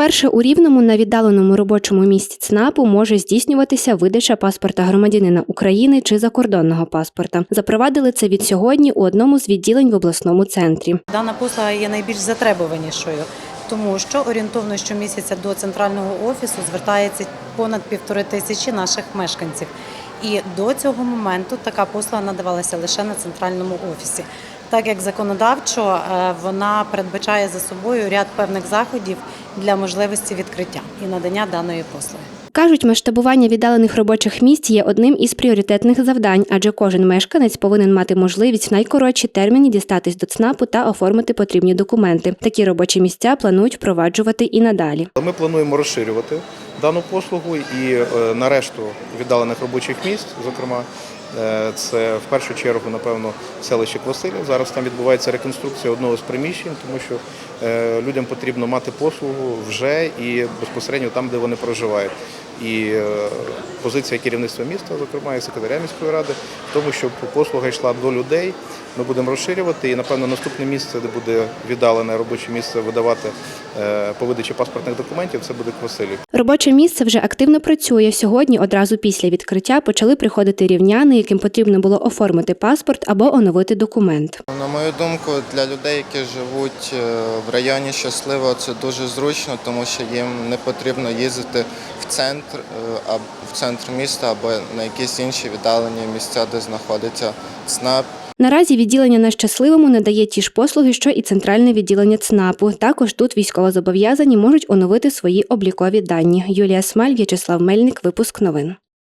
Вперше у Рівному на віддаленому робочому місці ЦНАПу може здійснюватися видача паспорта громадянина України чи закордонного паспорта. Запровадили це від сьогодні у одному з відділень в обласному центрі. Дана послуга є найбільш затребуванішою, тому що орієнтовно щомісяця до центрального офісу звертається понад півтори тисячі наших мешканців. І до цього моменту така послуга надавалася лише на центральному офісі. Так як законодавчо е, вона передбачає за собою ряд певних заходів для можливості відкриття і надання даної послуги. Кажуть, масштабування віддалених робочих місць є одним із пріоритетних завдань, адже кожен мешканець повинен мати можливість в найкоротші терміни дістатись до ЦНАПу та оформити потрібні документи. Такі робочі місця планують впроваджувати і надалі. Ми плануємо розширювати дану послугу і е, на решту віддалених робочих місць, зокрема, це в першу чергу, напевно, селище Квасилів. Зараз там відбувається реконструкція одного з приміщень, тому що е, людям потрібно мати послугу вже і безпосередньо там, де вони проживають. І е, позиція керівництва міста, зокрема і секретаря міської ради, в тому, щоб послуга йшла до людей. Ми будемо розширювати і, напевно, наступне місце, де буде віддалене робоче місце видавати е, по видачі паспортних документів, це буде Квасилів. Робоче місце вже активно працює. Сьогодні, одразу після відкриття, почали приходити рівняни, яким потрібно було оформити паспорт або оновити документ. На мою думку, для людей, які живуть е, в районі щасливо, це дуже зручно, тому що їм не потрібно їздити в центр е, а в центр міста або на якісь інші віддалені місця, де знаходиться ЦНАП. Наразі відділення на щасливому надає ті ж послуги, що і центральне відділення ЦНАПу. Також тут військовозобов'язані можуть оновити свої облікові дані. Юлія Смаль, В'ячеслав Мельник, випуск новин.